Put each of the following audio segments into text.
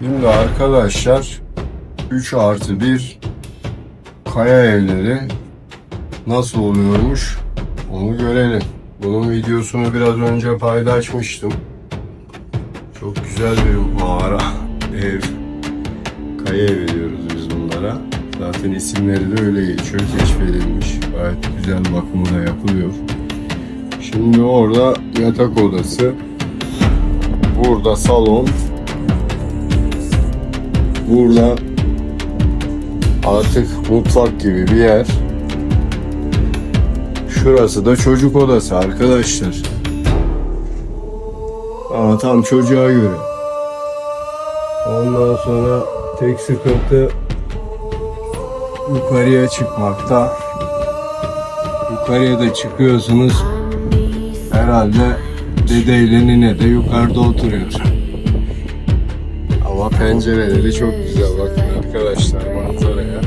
Şimdi arkadaşlar 3 artı 1 kaya evleri nasıl oluyormuş onu görelim. Bunun videosunu biraz önce paylaşmıştım. Çok güzel bir mağara ev. Kaya evi diyoruz biz bunlara. Zaten isimleri de öyle geçiyor. Keşfedilmiş. Gayet güzel bakımı da yapılıyor. Şimdi orada yatak odası. Burada salon. Burada artık mutfak gibi bir yer. Şurası da çocuk odası arkadaşlar. Ama tam çocuğa göre. Ondan sonra tek sıkıntı yukarıya çıkmakta. Yukarıya da çıkıyorsunuz. Herhalde dedeyle nine de yukarıda oturuyor. Ama pencereleri çok güzel bakın arkadaşlar manzaraya.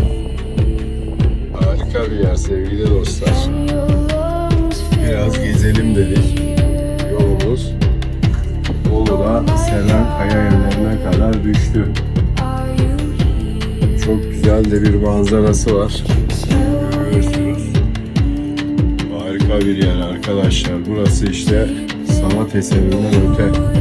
Harika bir yer sevgili dostlar. Biraz gezelim dedik. Yolumuz Bolu'da Selen Kaya evlerine kadar düştü. Çok güzel de bir manzarası var. Görüyorsunuz. Harika bir yer arkadaşlar. Burası işte sanat eserinden öte.